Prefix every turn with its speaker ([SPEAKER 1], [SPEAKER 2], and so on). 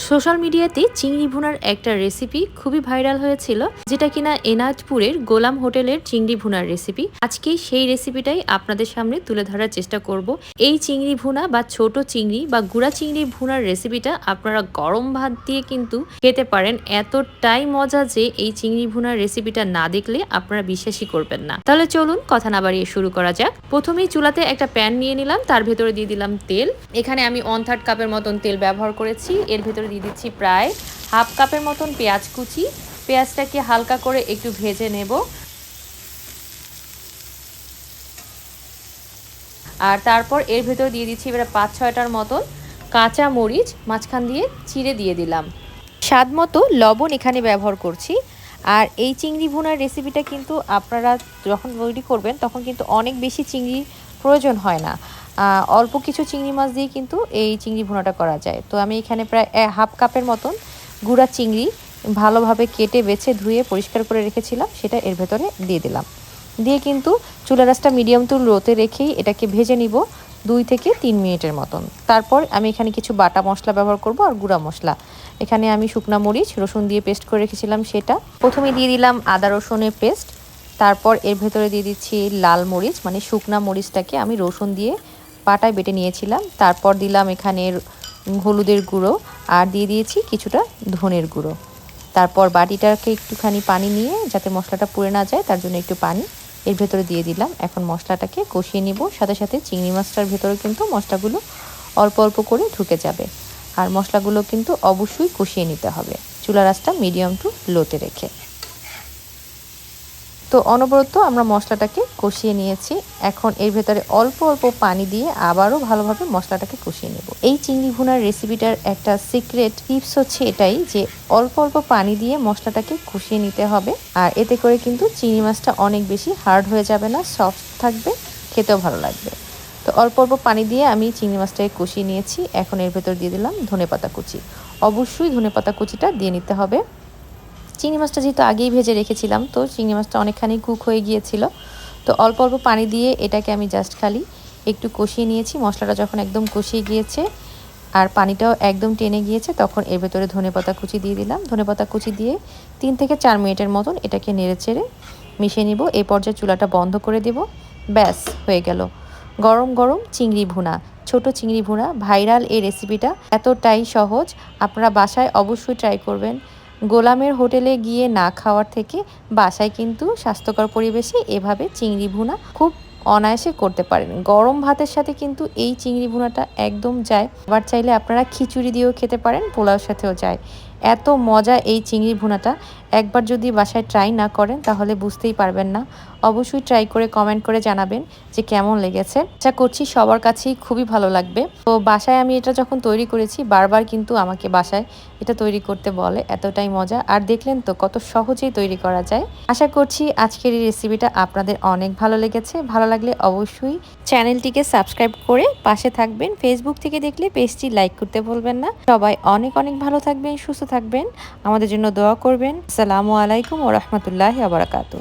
[SPEAKER 1] Social মিডিয়াতে চিংড়ি ভুনার একটা রেসিপি খুবই ভাইরাল হয়েছিল, যেটা কিনা এনাজপুরের গোলাম হোটেলের চিংড়ি ভুনার রেসিপি। আজকে সেই রেসিপিটাই আপনাদের সামনে তুলে ধরার চেষ্টা করব। এই চিংড়ি ভুনা বা ছোট চিংড়ি বা গুড়া চিংড়ি ভুনার রেসিপিটা আপনারা গরম ভাত দিয়ে কিন্তু খেতে পারেন। এতটাই মজা যে এই চিংড়ি ভুনার রেসিপিটা না দেখলে আপনারা বিশ্বাসই করবেন না। তাহলে চলুন কথা না বাড়িয়ে শুরু করা যাক। প্রথমেই চুলাতে একটা প্যান নিয়ে নিলাম, তার ভেতরে দিয়ে দিলাম তেল। এখানে আমি ওয়ান থার্ড কাপের মতন তেল ব্যবহার করেছি। এর ভেতরে দিয়ে দিচ্ছি প্রায় হাফ কাপের মতন পেঁয়াজ কুচি। পেঁয়াজটাকে হালকা করে একটু ভেজে নেব। আর তারপর এর ভেতর দিয়ে দিচ্ছি এবার পাঁচ ছয়টার মতন কাঁচা মরিচ, মাঝখান দিয়ে চিড়ে দিয়ে দিলাম। স্বাদ মতো লবণ এখানে ব্যবহার করছি। আর এই চিংড়ি ভুনার রেসিপিটা কিন্তু আপনারা যখন তৈরি করবেন, তখন কিন্তু অনেক বেশি চিংড়ি প্রয়োজন হয় না। অল্প কিছু চিংড়ি মাছ দিয়ে কিন্তু এই চিংড়ি ভুনাটা করা যায়। তো আমি এখানে প্রায় হাফ কাপের মতন গুঁড়া চিংড়ি ভালোভাবে কেটে, বেছে, ধুয়ে, পরিষ্কার করে রেখেছিলাম, সেটা এর ভেতরে দিয়ে দিলাম। দিয়ে কিন্তু চুলা রাসটা মিডিয়াম টু লোতে রেখেই এটাকে ভেজে নিব দুই থেকে তিন মিনিটের মতন। তারপর আমি এখানে কিছু বাটা মশলা ব্যবহার করব আর গুঁড়া মশলা। এখানে আমি শুকনা মরিচ, রসুন দিয়ে পেস্ট করে রেখেছিলাম সেটা। প্রথমে দিয়ে দিলাম আদা রসুনের পেস্ট। তারপর এর ভেতরে দিয়ে দিচ্ছি লাল মরিচ মানে শুকনা মরিচটাকে আমি রসুন দিয়ে পাটায় বেটে নিয়েছিলাম। তারপর দিলাম এখানে হলুদের গুঁড়ো আর দিয়ে দিয়েছি কিছুটা ধনের গুঁড়ো। তারপর বাটিটাকে একটুখানি পানি নিয়ে যাতে মশলাটা পুড়ে না যায়, তার জন্য একটু পানি এর ভেতরে দিয়ে দিলাম। এখন মশলাটাকে কষিয়ে নিব। সাথে সাথে চিংড়ি মাছটার ভেতরে কিন্তু মশলাগুলো অল্প অল্প করে ঢুকে যাবে। আর মশলাগুলো কিন্তু অবশ্যই কষিয়ে নিতে হবে। চুলা রাসটা মিডিয়াম টু লোতে রেখে। তো অনবরত আমরা মশলাটাকে কষিয়ে নিয়েছি। এখন এর ভেতরে অল্প অল্প পানি দিয়ে আবারও ভালোভাবে মশলাটাকে কষিয়ে নেব। এই চিংড়ি ভুনার রেসিপিটার একটা সিক্রেট টিপস হচ্ছে এটাই যে, অল্প অল্প পানি দিয়ে মশলাটাকে কষিয়ে নিতে হবে। আর এতে করে কিন্তু চিংড়ি মাছটা অনেক বেশি হার্ড হয়ে যাবে না, সফট থাকবে, খেতেও ভালো লাগবে। তো অল্প অল্প পানি দিয়ে আমি চিংড়ি মাছটাকে কষিয়ে নিয়েছি। এখন এর ভেতর দিয়ে দিলাম ধনে পাতা কুচি। অবশ্যই ধনে পাতা কুচিটা দিয়ে নিতে হবে। চিংড়ি মাছটা যেহেতু আগেই ভেজে রেখেছিলাম, তো চিংড়ি মাছটা অনেকখানি কুক হয়ে গিয়েছিল। তো অল্প অল্প পানি দিয়ে এটাকে আমি জাস্ট খালি একটু কষিয়ে নিয়েছি। মশলাটা যখন একদম কষিয়ে গিয়েছে আর পানিটাও একদম টেনে গিয়েছে, তখন এর ভেতরে ধনে পাতা কুচি দিয়ে দিলাম। ধনে পাতা কুচি দিয়ে তিন থেকে চার মিনিটের মতন এটাকে নেড়ে চেড়ে মিশিয়ে নিব। এই পর্যায়ে চুলাটা বন্ধ করে দেব। ব্যাস, হয়ে গেল। গরম গরম চিংড়ি ভুনা, ছোট চিংড়ি ভুনা, ভাইরাল এই রেসিপিটা এতটাই সহজ। আপনারা বাসায় অবশ্যই ট্রাই করবেন। গোলামের হোটেলে গিয়ে না খাওয়ার থেকে বাসায় কিন্তু স্বাস্থ্যকর পরিবেশে এভাবে চিংড়ি ভুনা খুব অনায়াসে করতে পারেন। গরম ভাতের সাথে কিন্তু এই চিংড়ি ভুনাটা একদম যায়। আবার চাইলে আপনারা খিচুড়ি দিয়েও খেতে পারেন, পোলাওর সাথেও যায়। এত মজা এই চিংড়ি ভুনাটা। একবার যদি বাসায় ট্রাই না করেন, তাহলে বুঝতেই পারবেন না। অবশ্যই ট্রাই করে কমেন্ট করে জানাবেন যে কেমন লেগেছে। যা করছি সবার কাছেই খুবই ভালো লাগবে। তো বাসায় আমি এটা যখন তৈরি করেছি, বারবার কিন্তু আমাকে বাসায় এটা তৈরি করতে বলে, এতটাই মজা। আর দেখলেন তো কত সহজেই তৈরি করা যায়। আশা করছি আজকের এই রেসিপিটা আপনাদের অনেক ভালো লেগেছে। ভালো লাগলে অবশ্যই চ্যানেলটিকে সাবস্ক্রাইব করে পাশে থাকবেন। ফেসবুক থেকে দেখলে পেজটি লাইক করতে ভুলবেন না। সবাই অনেক অনেক ভালো থাকবেন, সুস্থ থাকবেন। আমাদের জন্য দোয়া করবেন। আসসালামু আলাইকুম ও রহমতুল্লাহ আবরাকাতু